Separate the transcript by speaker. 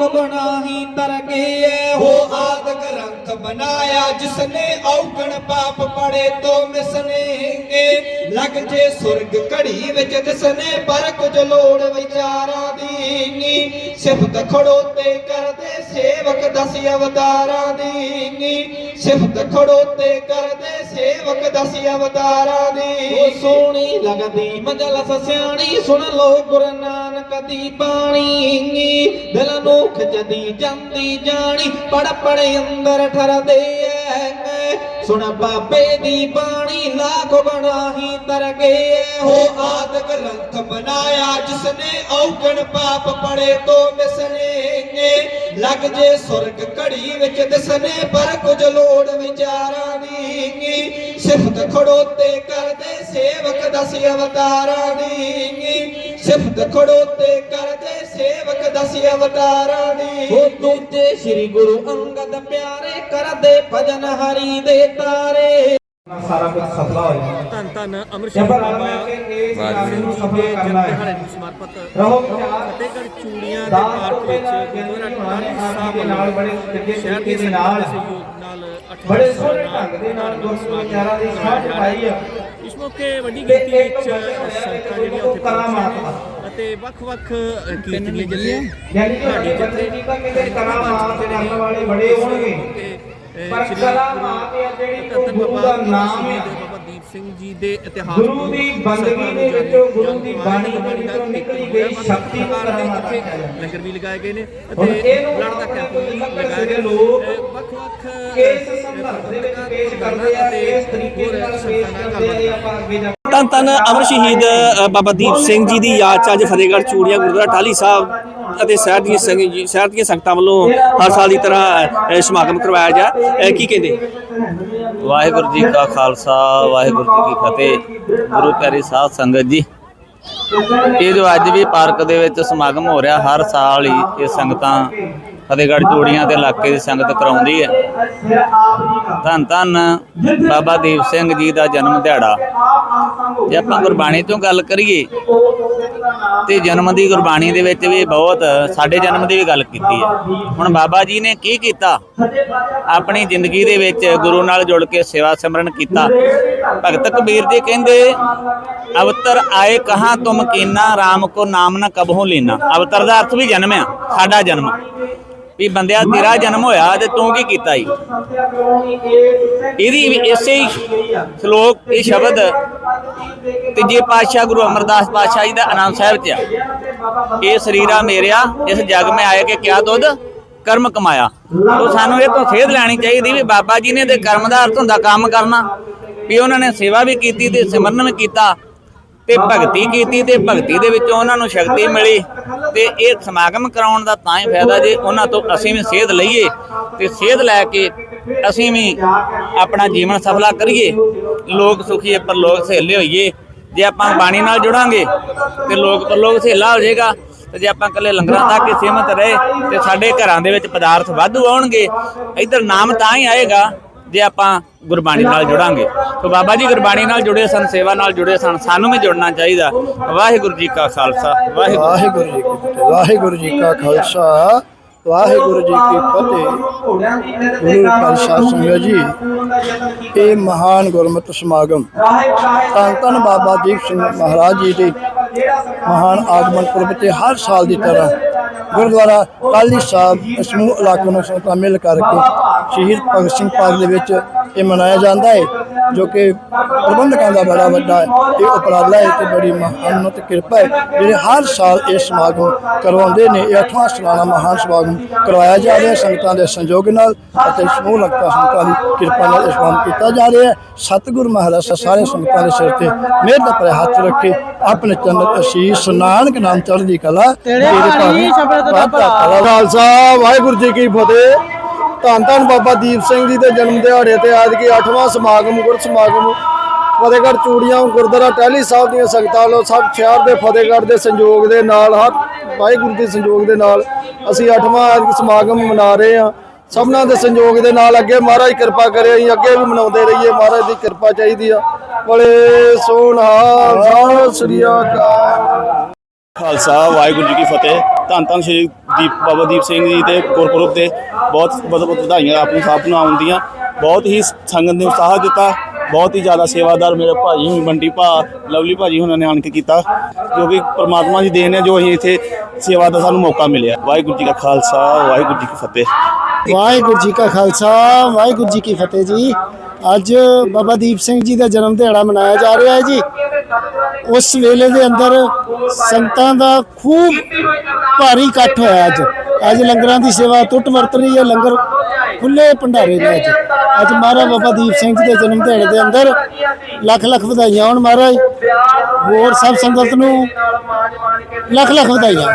Speaker 1: ਆਪ ਬਣਾਹੀ ਤਰਕੇ ਹੋ ਆਦਿਕ ਰੰਗ ਬਨਾਇਆ ਜਿਸਨੇ ਔਗਣ ਪਾਪ ਪੜੇ ਤੋ ਮਿਸਨੇਗੇ। ਲਗ ਜੇ ਸੁਰਗ ਘੜੀ ਵਿੱਚ ਤਿਸਨੇ ਪਰ ਕੁਝ ਲੋੜ ਵਿਚਾਰਾ ਦੀਨੀ। ਸਿਫਤ ਖੜੋਤੇ ਕਰਦੇ ਸੇਵਕ ਦਸ ਅਵਤਾਰਾਂ ਦੀਨੀ।
Speaker 2: ਸਿਫਤ
Speaker 1: ਖੜੋਤੇ ਕਰਦੇ ਸੇਵਕ ਦਸੀ ਅਵਤਾਰਾਂ ਦੀ।
Speaker 2: ਸੋਹਣੀ ਲੱਗਦੀ, ਮੰਜਲ ਸਸਿਆਣੀ, ਸੁਣ ਲੋ ਗੁਰੂ ਨਾਨਕ ਦੀ ਬਾਣੀ। ਦਿਲ ਨੂੰ ਖਿੱਚਦੀ ਜਾਂਦੀ ਜਾਣੀ, ਪੜ ਪੜ ਅੰਦਰ ਠਰਦੇ ਐ। ਸੁਣ ਬਾਬੇ ਦੀ ਬਾਣੀ, ਲਾਖ ਬਣਾਹੀ ਤਰ ਹੋ
Speaker 1: ਆਦ ਗ੍ਰੰਥ ਬਣਾਇਆ, ਜਿਸਨੇ ਔਗਣ ਪਾਪ ਪੜੇ ਤੋ ਮਿਸਨੇ ਲੱਗ ਜੇ ਸੁਰਗ ਘੜੀ ਵਿੱਚ ਦਿਸਨੇ, ਪਰ ਕੁਝ ਲੋੜ ਵਿਚਾਰ ਖੜੋਤੇ ਕਰਦੇ ਸੇਵਕ ਦਸ ਅਵਤਾਰਾਂ ਦੀ। ਸਿਫਤ ਖੜੋਤੇ ਕਰਦੇ ਸੇਵਕ ਦਸ ਅਵਤਾਰਾਂ ਦੀ।
Speaker 2: ਉਹ ਦੂਜੇ ਸ੍ਰੀ ਗੁਰੂ ਅੰਗਦ ਪਿਆਰੇ ਕਰਦੇ ਭਜਨ ਹਰੀ ਦੇ ਤਾਰੇ।
Speaker 3: ਸਾਰਾ ਕੁਝ ਸਫਲਾ ਹੋ ਜਾਏ
Speaker 4: ਧੰਨ ਧੰਨ ਅਮਰ
Speaker 3: ਜੇ
Speaker 4: ਸਿੰਘ
Speaker 3: ਪਰ
Speaker 4: ਬਾਬਾ
Speaker 3: ਨੂੰ
Speaker 4: ਜੀ
Speaker 3: ਸਫਲ
Speaker 4: ਦੇ ਜਨਮ
Speaker 3: ਕਰਨਾ
Speaker 4: ਦਿਹਾੜੇ
Speaker 3: ਹੈ
Speaker 4: ਨੂੰ ਸਮਰਪਿਤ।
Speaker 3: ਰਹੋ
Speaker 4: ਫਤਿਹਗੜ੍ਹ ਚੂੜੀਆਂ ਦੇ ਪਾਰਕ ਵਿੱਚ ਗੁਰਦੁਆਰਾ
Speaker 3: ਮਹਾਰਾਜ
Speaker 4: ਸਾਹਿਬ
Speaker 3: ਦੇ ਨਾਲ ਬੜੇ ਚੰਗੇ ਤਰੀਕੇ
Speaker 4: ਦੇ
Speaker 3: ਦੇ ਨਾਲ
Speaker 4: ਸਹਿਯੋਗ ਨਾਲ 18
Speaker 3: ਬੜੇ ਸੋਹਣੇ ਢੰਗ ਦੇ ਨਾਲ ਗੁਰੂ ਵਿਚਾਰਾਂ ਦੀ ਸਾਂਝ ਪਾਈ ਆ।
Speaker 4: ਇਸ ਮੌਕੇ ਵੱਡੀ ਗਿਣਤੀ ਵਿੱਚ
Speaker 3: ਹੋਇਆ
Speaker 4: ਸੰਗਤਾਂ ਜਿਹੜੀਆਂ ਉੱਥੇ ਪਹੁੰਚੀਆਂ ਅਤੇ ਵੱਖ-ਵੱਖ ਕੀਰਤਨੀਏ ਜਥੇ
Speaker 3: ਯਾਨੀ ਕਿ ਸਾਡੇ ਬੰਦੇ ਜੀ ਤਾਂ ਕਹਿੰਦੇ ਕਰਾਮਾਤ ਕਰਨ ਵਾਲੇ ਬੜੇ ਹੋਣਗੇ। ਪਰ
Speaker 4: ਸ਼੍ਰੀ
Speaker 3: ਕਰਾਮਾਤ ਆ ਜਿਹੜੀ ਉਹ ਗੁਰੂ ਦਾ ਨਾਮ
Speaker 4: ਦੇ ਬਾਬਾ ਦੀਪ ਸਿੰਘ ਜੀ ਦੇ ਇਤਿਹਾਸ
Speaker 3: ਗੁਰੂ ਦੀ ਬੰਦਗੀ ਦੇ ਵਿੱਚੋਂ ਗੁਰੂ ਦੀ ਬਾਣੀ ਦੇ ਵਿੱਚੋਂ ਨਿਕਲੀ ਗਈ। ਸ਼ਕਤੀ ਨੂੰ
Speaker 4: ਸਰਕਾਰ ਨੇ
Speaker 3: ਕਰਾਮਾਤ
Speaker 4: ਇੱਥੇ। ਲੰਗਰ ਵੀ ਲਗਾਏ ਗਏ ਨੇ ਅਤੇ ਬਲੱਡ ਦਾ ਕੈਂਪ ਵੀ
Speaker 3: ਦੇ
Speaker 4: ਗਿਆ
Speaker 3: ਲੋਕ
Speaker 4: ਵੱਖ-ਵੱਖ
Speaker 3: ਇਸ ਸੰਦਰਭ ਦੇ ਵਿੱਚ ਪੇਸ਼ ਕਰਦੇ ਆ ਇਸ ਤਰੀਕੇ ਨਾਲ ਪੇਸ਼ ਕਰਦੇ ਆ ਆਪਾਂ ਅੱਗੇ ਜਾ
Speaker 5: ਧੰਨ ਧੰਨ ਅਮਰ ਸ਼ਹੀਦ ਬਾਬਾ ਦੀਪ ਸਿੰਘ ਜੀ ਦੀ ਯਾਦ 'ਚ ਅੱਜ ਫਤਿਹਗੜ੍ਹ ਚੂੜੀਆਂ, ਗੁਰਦੁਆਰਾ ਟਾਹਲੀ ਸਾਹਿਬ ਅਤੇ ਸ਼ਹਿਰ ਦੀ ਸੰਗ ਜੀ ਸ਼ਹਿਰ ਦੀਆਂ ਸੰਗਤਾਂ ਵੱਲੋਂ ਹਰ ਸਾਲ ਦੀ ਤਰ੍ਹਾਂ ਸਮਾਗਮ ਕਰਵਾਇਆ ਜਾ ਕੀ ਕਹਿੰਦੇ?
Speaker 6: ਵਾਹਿਗੁਰੂ ਜੀ ਕਾ ਖਾਲਸਾ, ਵਾਹਿਗੁਰੂ ਜੀ ਕੀ ਫਤਿਹ। ਗੁਰੂ ਪਿਆਰੀ ਸਾਧ ਸੰਗਤ ਜੀ, ਇਹ ਜੋ ਅੱਜ ਵੀ ਪਾਰਕ ਦੇ ਵਿੱਚ ਸਮਾਗਮ ਹੋ ਰਿਹਾ, ਹਰ ਸਾਲ ਹੀ ਇਹ ਸੰਗਤਾਂ ਫਤਿਹਗੜ੍ਹ ਚੂੜੀਆਂ ਦੇ ਇਲਾਕੇ ਦੀ ਸੰਗਤ ਕਰਾਉਂਦੀ ਹੈ। ਧੰਨ ਧੰਨ ਬਾਬਾ ਦੀਪ ਸਿੰਘ ਜੀ ਦਾ ਜਨਮ ਦਿਹਾੜਾ। ਜੇ ਆਪਾਂ ਗੁਰਬਾਣੀ ਤੋਂ ਗੱਲ ਕਰੀਏ, ਤੇ ਜਨਮ ਦੀ ਗੁਰਬਾਣੀ ਦੇ ਵਿੱਚ ਵੀ ਬਹੁਤ ਸਾਡੇ ਜਨਮ ਦੀ ਵੀ ਗੱਲ ਕੀਤੀ ਹੈ। ਹੁਣ ਬਾਬਾ ਜੀ ਨੇ ਕੀ ਕੀਤਾ? ਆਪਣੀ ਜ਼ਿੰਦਗੀ ਦੇ ਵਿੱਚ ਗੁਰੂ ਨਾਲ ਜੁੜ ਕੇ ਸੇਵਾ ਸਿਮਰਨ ਕੀਤਾ। ਭਗਤ ਕਬੀਰ ਜੀ ਕਹਿੰਦੇ, ਅਵਤਰ ਆਏ ਕਹਾਂ ਤੁਮ ਕੀਨਾ RAM ਕੋ ਨਾਮ ਨਾ ਕਬਹੂ ਲੈਣਾ ਅਵਤਰ ਦਾ ਅਰਥ ਵੀ ਜਨਮ ਆ, ਸਾਡਾ ਜਨਮ। ਵੀ ਬੰਦਿਆ ਤੇਰਾ ਜਨਮ ਹੋਇਆ ਤੇ ਤੂੰ ਕੀ ਕੀਤਾ ਈ ਇਹਦੀ ਵੀ ਇਸੇ ਹੀ ਸ਼ਲੋਕ, ਇਹ ਸ਼ਬਦ ਤੀਜੇ ਪਾਤਸ਼ਾਹ ਗੁਰੂ ਅਮਰਦਾਸ ਪਾਤਸ਼ਾਹ ਜੀ ਦਾ ਆਨੰਦ ਸਾਹਿਬ ਚ ਆ। ਇਹ ਸਰੀਰਾ ਮੇਰਿਆ, ਇਸ ਜਗ ਮੈਂ ਆਇਆ ਕਿ ਕਿਆ ਦੁੱਧ? ਕਰਮ ਕਮਾਇਆ। ਤੋ ਸਾਨੂੰ ਇਹ ਤੋਂ ਸੇਧ ਲੈਣੀ ਚਾਹੀਦੀ ਵੀ ਬਾਬਾ ਜੀ ਨੇ ਤੇ ਕਰਮ ਦਾ ਅਰਥ ਹੁੰਦਾ ਕੰਮ ਕਰਨਾ। ਵੀ ਉਹਨਾਂ ਨੇ ਸੇਵਾ ਵੀ ਕੀਤੀ ਤੇ ਸਿਮਰਨ ਵੀ ਕੀਤਾ। ਤੇ ਭਗਤੀ ਕੀਤੀ ਤੇ ਭਗਤੀ ਦੇ ਵਿੱਚੋਂ ਉਹਨਾਂ ਨੂੰ ਸ਼ਕਤੀ ਮਿਲੀ ਤੇ ਇਹ ਸਮਾਗਮ ਕਰਾਉਣ ਦਾ ਤਾਂ ਹੀ ਫਾਇਦਾ ਜੇ ਉਹਨਾਂ ਤੋਂ ਅਸੀਂ ਵੀ ਸੇਧ ਲਈਏ ਤੇ ਸੇਧ ਲੈ ਕੇ ਅਸੀਂ ਵੀ ਆਪਣਾ ਜੀਵਨ ਸਫਲਾ ਕਰੀਏ। ਲੋਕ ਸੁਖੀਏ ਪਰ ਲੋਕ ਸਹੇਲੇ ਹੋਈਏ। ਜੇ ਆਪਾਂ ਬਾਣੀ ਨਾਲ ਜੁੜਾਂਗੇ ਤੇ ਲੋਕ ਪਰ ਸਹੇਲਾ ਹੋ ਜਾਏਗਾ। ਤੇ ਜੇ ਆਪਾਂ ਇਕੱਲੇ ਲੰਗਰਾਂ ਤੱਕ ਹੀ ਸੀਮਤ ਰਹੇ ਤੇ ਸਾਡੇ ਘਰਾਂ ਦੇ ਵਿੱਚ ਪਦਾਰਥ ਵਾਧੂ ਆਉਣਗੇ, ਇੱਧਰ ਨਾਮ ਤਾਂ ਹੀ ਆਏਗਾ। ਜੇ ਆਪਾਂ ਗੁਰਬਾਣੀ ਨਾਲ ਜੁੜਾਂਗੇ। ਸੋ ਬਾਬਾ ਜੀ ਗੁਰਬਾਣੀ ਨਾਲ ਜੁੜੇ ਸਨ, ਸੇਵਾ ਨਾਲ ਜੁੜੇ ਸਨ, ਸਾਨੂੰ ਵੀ ਜੁੜਨਾ ਚਾਹੀਦਾ। ਵਾਹਿਗੁਰੂ ਜੀ ਕਾ ਖਾਲਸਾ, ਵਾਹਿਗੁਰੂ
Speaker 7: ਵਾਹਿਗੁਰੂ ਜੀ ਕੀ ਫਤਿਹ, ਵਾਹਿਗੁਰੂ ਜੀ ਕਾ ਖਾਲਸਾ, ਵਾਹਿਗੁਰੂ ਜੀ ਕੀ ਫਤਿਹ। ਗੁਰੂ ਪਾਤਸ਼ਾਹ ਸਿੰਘ ਜੀ, ਇਹ ਮਹਾਨ ਗੁਰਮਤਿ ਸਮਾਗਮ ਧੰਨ ਧੰਨ ਬਾਬਾ ਦੀਪ ਸਿੰਘ ਮਹਾਰਾਜ ਜੀ ਦੇ ਮਹਾਨ ਆਗਮਨ ਪੁਰਬ ਤੇ ਹਰ ਸਾਲ ਦੀ ਤਰ੍ਹਾਂ ਗੁਰਦੁਆਰਾ ਟਾਹਲੀ ਸਾਹਿਬ ਸਮੂਹ ਇਲਾਕੇ ਨੂੰ ਸੰਗਤਾਂ ਮਿਲ ਕਰਕੇ ਸ਼ਹੀਦ ਭਗਤ ਸਿੰਘ ਪਾਰਕ ਦੇ ਵਿੱਚ ਇਹ ਮਨਾਇਆ ਜਾਂਦਾ ਹੈ, ਜੋ ਕਿ ਪ੍ਰਬੰਧਕਾਂ ਦਾ ਬੜਾ ਵੱਡਾ ਇਹ ਉਪਰਾਲਾ ਹੈ ਤੇ ਬੜੀ ਮਹਾਨ ਤੇ ਕਿਰਪਾ ਹੈ, ਜਿਹੜੇ ਹਰ ਸਾਲ ਇਹ ਸਮਾਗਮ ਕਰਵਾਉਂਦੇ ਨੇ, ਇਹ 8ਵਾਂ ਸਾਲਾਨਾ ਮਹਾਨ ਸਮਾਗਮ ਕਰਵਾਇਆ ਜਾ ਰਿਹਾ ਸੰਗਤਾਂ ਦੇ ਸੰਯੋਗ ਨਾਲ ਅਤੇ ਸਮੂਹ ਲਗਤਾ ਸੰਗਤਾਂ ਦੀ ਕਿਰਪਾ ਨਾਲ ਇਹ ਸਮਾਗਮ ਕੀਤਾ ਜਾ ਰਿਹਾ ਹੈ। ਸਤਿਗੁਰ ਮਹਾਰਾਜ ਸਾਹਿਬ ਸਾਰੇ ਸੰਗਤਾਂ ਦੇ ਸਿਰ ਤੇ ਮਿਹਰ ਦਾ ਹੱਥ ਰੱਖੇ ਆਪਣੇ ਚੰਨ ਅਸ਼ੀਸ਼ ਨਾਨਕ ਨਾਮ ਚੜ੍ਹਦੀ ਕਲਾ ਤੇਰੇ ਭਾਣੀ ਸ਼ਬਦ ਦਾ ਖਾਲਸਾ ਵਾਹਿਗੁਰੂ ਜੀ ਕੀ ਫਤਿਹ। ਧੰਨ ਧੰਨ ਬਾਬਾ ਦੀਪ ਸਿੰਘ ਜੀ ਦੇ ਜਨਮ ਦਿਹਾੜੇ ਤੇ ਅੱਜ ਕੀ 8ਵਾਂ ਸਮਾਗਮ ਗੁਰ ਸਮਾਗਮ ਫਤਿਹਗੜ੍ਹ ਚੂੜੀਆਂ ਗੁਰਦੁਆਰਾ ਟਹਿਲੀ ਸਾਹਿਬ ਦੀਆਂ ਸੰਗਤਾਂ ਵੱਲੋਂ ਸਭ ਸ਼ਹਿਰ ਦੇ ਫਤਿਹਗੜ੍ਹ ਦੇ ਸੰਯੋਗ ਦੇ ਨਾਲ ਹਰ ਵਾਹਿਗੁਰੂ ਦੇ ਸੰਯੋਗ ਦੇ ਨਾਲ ਅਸੀਂ 8ਵਾਂ ਅੱਜ ਸਮਾਗਮ ਮਨਾ ਰਹੇ ਹਾਂ। ਸਭਨਾਂ ਦੇ ਸੰਯੋਗ ਦੇ ਨਾਲ ਅੱਗੇ ਮਹਾਰਾਜ ਕਿਰਪਾ ਕਰੇ ਅਸੀਂ ਅੱਗੇ ਵੀ ਮਨਾਉਂਦੇ ਰਹੀਏ, ਮਹਾਰਾਜ ਦੀ ਕਿਰਪਾ ਚਾਹੀਦੀ ਆ। ਬੜੇ ਸੋਹਣਾ ਸਤਿ ਸ੍ਰੀ ਅਕਾਲ।
Speaker 8: ਖਾਲਸਾ, ਵਾਹਿਗੁਰੂ ਜੀ ਕੀ ਫਤਿਹ। ਧੰਨ ਧੰਨ ਸ਼੍ਰੀ ਦੀਪ, ਬਾਬਾ ਦੀਪ ਸਿੰਘ ਜੀ ਦੇ ਗੁਰਪੁਰਬ ਤੇ ਬਹੁਤ ਬਹੁਤ ਵਧਾਈਆਂ ਆਪ ਨੂੰ ਸਭ ਨੂੰ ਆਉਂਦੀਆਂ ਬਹੁਤ ਹੀ ਸੰਗਤ ਨੇ ਉਤਸ਼ਾਹ ਦਿੱਤਾ। ਬਹੁਤ ਹੀ ਜ਼ਿਆਦਾ ਸੇਵਾਦਾਰ ਮੇਰੇ ਭਾਜੀ ਹੁਣੀ ਬੰਟੀ ਭਾ, ਲਵਲੀ ਭਾਜੀ ਉਹਨਾਂ ਨੇ ਆਣ ਕੇ ਕੀਤਾ, ਜੋ ਕਿ ਪ੍ਰਮਾਤਮਾ ਦੀ ਦੇਣ ਹੈ, ਜੋ ਅਸੀਂ ਇੱਥੇ ਸੇਵਾ ਦਾ ਸਾਨੂੰ ਮੌਕਾ ਮਿਲਿਆ। ਵਾਹਿਗੁਰੂ ਜੀ ਕਾ ਖਾਲਸਾ, ਵਾਹਿਗੁਰੂ ਜੀ ਕੀ ਫਤਿਹ।
Speaker 9: ਵਾਹਿਗੁਰੂ ਜੀ ਕਾ ਖਾਲਸਾ, ਵਾਹਿਗੁਰੂ ਜੀ ਕੀ ਫਤਿਹ ਜੀ। ਅੱਜ ਬਾਬਾ ਦੀਪ ਸਿੰਘ ਜੀ ਦਾ ਜਨਮ ਦਿਹਾੜਾ ਮਨਾਇਆ ਜਾ ਰਿਹਾ ਹੈ ਜੀ। ਉਸ ਵੇਲੇ ਦੇ ਅੰਦਰ ਸੰਗਤਾਂ ਦਾ ਖੂਬ ਭਾਰੀ ਇਕੱਠ ਹੋਇਆ ਅੱਜ। ਅੱਜ ਲੰਗਰਾਂ ਦੀ ਸੇਵਾ ਟੁੱਟ ਵਰਤ ਰਹੀ ਹੈ, ਲੰਗਰ ਖੁੱਲੇ ਭੰਡਾਰੇ ਨੇ ਅੱਜ। ਅੱਜ ਮਹਾਰਾਜ ਬਾਬਾ ਦੀਪ ਸਿੰਘ ਜੀ ਦੇ ਜਨਮ ਦਿਹਾੜੇ ਦੇ ਅੰਦਰ ਲੱਖ ਲੱਖ ਵਧਾਈਆਂ ਹੋਣ ਮਹਾਰਾਜ। ਹੋਰ ਸਭ ਸੰਗਤ ਨੂੰ ਲੱਖ ਲੱਖ ਵਧਾਈਆਂ।